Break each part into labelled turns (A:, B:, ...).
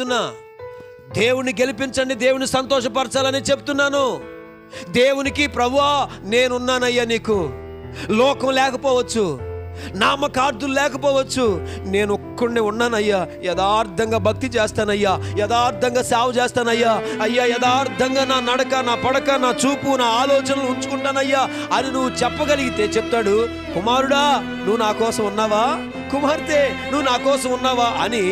A: చెప్తున్నా. దేవుని గెలిపించండి దేవుని సంతోషపరచాలని చెప్తున్నాను. దేవునికి ప్రభువా నేనున్నానయ్యా నీకు. లోకం లేకపోవచ్చు నామకార్థులు లేకపోవచ్చు నేను ఒక్కడిని ఉన్నానయ్యా. యథార్థంగా భక్తి చేస్తానయ్యా. యథార్థంగా సేవ చేస్తానయ్యా. అయ్యా యథార్థంగా నా నడక నా పడక నా చూపు నా ఆలోచనలు ఉంచుకుంటానయ్యా. అని నువ్వు చెప్పగలిగితే చెప్తాడు కుమారుడా నువ్వు నా కోసం ఉన్నావా? కుమార్తె నువ్వు నా కోసం ఉన్నావా అని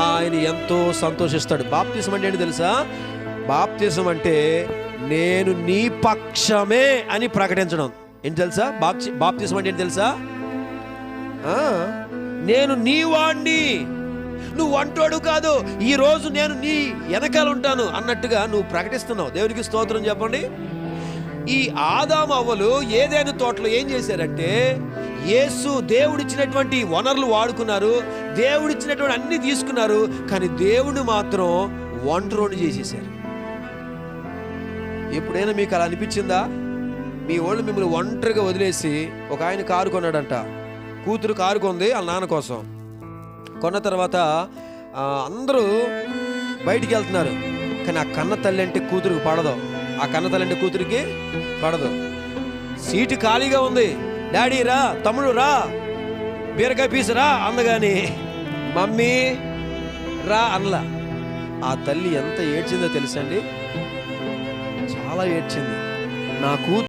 A: ఆయన ఎంతో సంతోషిస్తాడు. బాప్తిసం అంటే ఏంటి తెలుసా? బాప్తిసం అంటే నేను నీ పక్షమే అని ప్రకటించడం. ఏంటి తెలుసా? బాప్తి బాప్తిసం అంటే ఏంటి తెలుసా? నేను నీ వాణ్ణి నువ్వు వంటోడు కాదు ఈ రోజు నేను నీ వెనకాల ఉంటాను అన్నట్టుగా నువ్వు ప్రకటిస్తున్నావు. దేవునికి స్తోత్రం చెప్పండి. ఈ ఆదామవ్వలు ఏదైనా తోటలో ఏం చేశారంటే యేసు దేవుడిచ్చినటువంటి వనరులు వాడుకున్నారు దేవుడిచ్చినటువంటి అన్ని తీసుకున్నారు కానీ దేవుడు మాత్రం ఒంటరోని చేసేసారు ఎప్పుడైనా మీకు అలా అనిపించిందా? మీ వాళ్ళు మిమ్మల్ని ఒంటరిగా వదిలేసి ఒక ఆయన కారు కొన్నాడంట. కూతురు కారు కొంది వాళ్ళ నాన్న కోసం. కొన్న తర్వాత అందరూ బయటికి వెళ్తున్నారు. కానీ ఆ కన్న తల్లి అంటే కూతురుకి పడదు. ఆ కన్న తల్లి అంటే కూతురికి పడదు. సీటు ఖాళీగా ఉంది. డాడీ రా తమ్ముడు రా. బీరకాయ పీసు రా అందగాని. మమ్మీ రా అనలా. ఆ తల్లి ఎంత ఏడ్చిందో తెలుసండి చాలా ఏడ్చింది. నా కూతురు